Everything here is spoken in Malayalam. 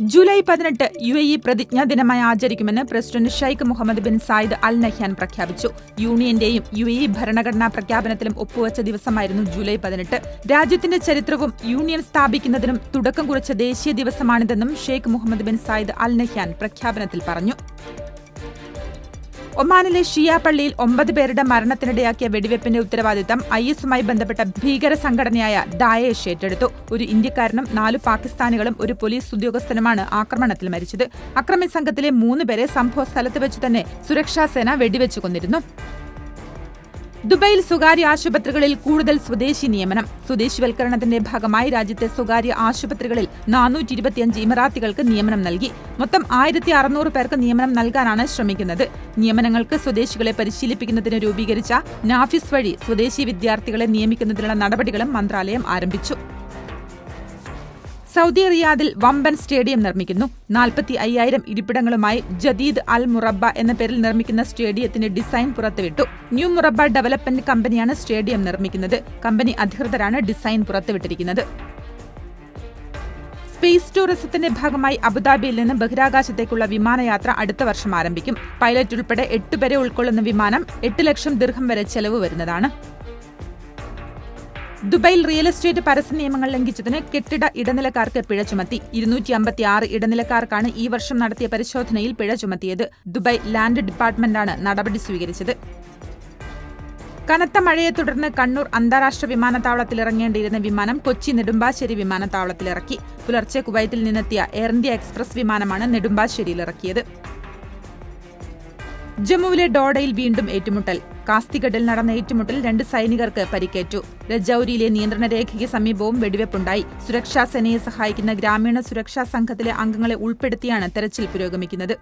ജൂലൈ പതിനെട്ട് യു എ ഇ പ്രതിജ്ഞാ ദിനമായി ആചരിക്കുമെന്ന് president Sheikh Mohammed bin Zayed Al Nahyan പ്രഖ്യാപിച്ചു. യൂണിയന്റെയും യു എ ഇ ഭരണഘടനാ പ്രഖ്യാപനത്തിലും ഒപ്പുവച്ച ദിവസമായിരുന്നു ജൂലൈ പതിനെട്ട്. രാജ്യത്തിന്റെ ചരിത്രവും യൂണിയൻ സ്ഥാപിക്കുന്നതിനും തുടക്കം കുറിച്ച ദേശീയ ദിവസമാണിതെന്നും Sheikh Mohammed bin Zayed Al Nahyan പ്രഖ്യാപനത്തിൽ പറഞ്ഞു. ഒമാനിലെ ഷിയ പള്ളിയിൽ ഒമ്പത് പേരുടെ മരണത്തിനിടയാക്കിയ വെടിവെപ്പിന്റെ ഉത്തരവാദിത്തം ഐ എസുമായി ബന്ധപ്പെട്ട ഭീകര സംഘടനയായ ദായേഷ് ഏറ്റെടുത്തു. ഒരു ഇന്ത്യക്കാരനും നാലു പാകിസ്ഥാനികളും ഒരു പോലീസ് ഉദ്യോഗസ്ഥനുമാണ് ആക്രമണത്തിൽ മരിച്ചത്. അക്രമി സംഘത്തിലെ മൂന്ന് പേരെ സംഭവ സ്ഥലത്ത് വെച്ച് തന്നെ സുരക്ഷാസേന വെടിവെച്ചു കൊന്നിരുന്നു. ദുബൈയിൽ സ്വകാര്യ ആശുപത്രികളിൽ കൂടുതൽ സ്വദേശി നിയമനം. സ്വദേശിവൽക്കരണത്തിന്റെ ഭാഗമായി രാജ്യത്തെ സ്വകാര്യ ആശുപത്രികളിൽ നാനൂറ്റി ഇരുപത്തിയഞ്ച് ഇമറാത്തികൾക്ക് നിയമനം നൽകി. മൊത്തം ആയിരത്തി അറുന്നൂറ് പേർക്ക് നിയമനം നൽകാനാണ് ശ്രമിക്കുന്നത്. നിയമനങ്ങൾക്ക് സ്വദേശികളെ പരിശീലിപ്പിക്കുന്നതിന് രൂപീകരിച്ച നാഫിസ് വഴി സ്വദേശി വിദ്യാർത്ഥികളെ നിയമിക്കുന്നതിനുള്ള നടപടികളും മന്ത്രാലയം ആരംഭിച്ചു. സൗദി റിയാദിൽ വമ്പൻ സ്റ്റേഡിയം നിർമ്മിക്കുന്നു. നാൽപ്പത്തി അയ്യായിരം ഇരിപ്പിടങ്ങളുമായി ജദീദ് അൽ മുറബ എന്ന പേരിൽ നിർമ്മിക്കുന്ന സ്റ്റേഡിയത്തിന്റെ ഡിസൈൻ പുറത്തുവിട്ടു. ന്യൂ മുറബ ഡെവലപ്മെന്റ് കമ്പനിയാണ് സ്റ്റേഡിയം നിർമ്മിക്കുന്നത്. കമ്പനി അധികൃതരാണ് ഡിസൈൻ പുറത്തുവിട്ടിരിക്കുന്നത്. സ്പേസ് ടൂറിസത്തിന്റെ ഭാഗമായി അബുദാബിയിൽ നിന്ന് ബഹിരാകാശത്തേക്കുള്ള വിമാനയാത്ര അടുത്ത വർഷം ആരംഭിക്കും. പൈലറ്റ് ഉൾപ്പെടെ എട്ട് പേരെ ഉൾക്കൊള്ളുന്ന വിമാനം എട്ട് ലക്ഷം ദീർഘം വരെ ചെലവ് വരുന്നതാണ്. ദുബൈയിൽ റിയൽ എസ്റ്റേറ്റ് പരസ്യ നിയമങ്ങൾ ലംഘിച്ചതിന് കെട്ടിട ഇടനിലക്കാർക്ക് പിഴ ചുമത്തി. ഇരുന്നൂറ്റി അമ്പത്തി ആറ് ഇടനിലക്കാർക്കാണ് ഈ വർഷം നടത്തിയ പരിശോധനയിൽ പിഴ ചുമത്തിയത്. ദുബായ് ലാൻഡ് ഡിപ്പാർട്ട്മെന്റാണ് നടപടി സ്വീകരിച്ചത്. കനത്ത മഴയെ തുടർന്ന് കണ്ണൂർ അന്താരാഷ്ട്ര വിമാനത്താവളത്തിൽ ഇറങ്ങേണ്ടിയിരുന്ന വിമാനം കൊച്ചി നെടുമ്പാശ്ശേരി വിമാനത്താവളത്തിലിറക്കി. പുലർച്ചെ കുവൈത്തിൽ നിന്നെത്തിയ എയർ ഇന്ത്യ എക്സ്പ്രസ് വിമാനമാണ് നെടുമ്പാശ്ശേരിയിൽ ഇറക്കിയത്. ജമ്മുവിലെ ഡോഡയിൽ വീണ്ടും ഏറ്റുമുട്ടൽ. കാസ്തിഗഡിൽ നടന്ന ഏറ്റുമുട്ടൽ രണ്ട് സൈനികർക്ക് പരിക്കേറ്റു. രജൌരിയിലെ നിയന്ത്രണ രേഖയ്ക്ക് സമീപവും വെടിവെപ്പുണ്ടായി. സുരക്ഷാ സേനയെ സഹായിക്കുന്ന ഗ്രാമീണ സുരക്ഷാ സംഘത്തിലെ അംഗങ്ങളെ ഉൾപ്പെടുത്തിയാണ് തെരച്ചിൽ പുരോഗമിക്കുന്നത്.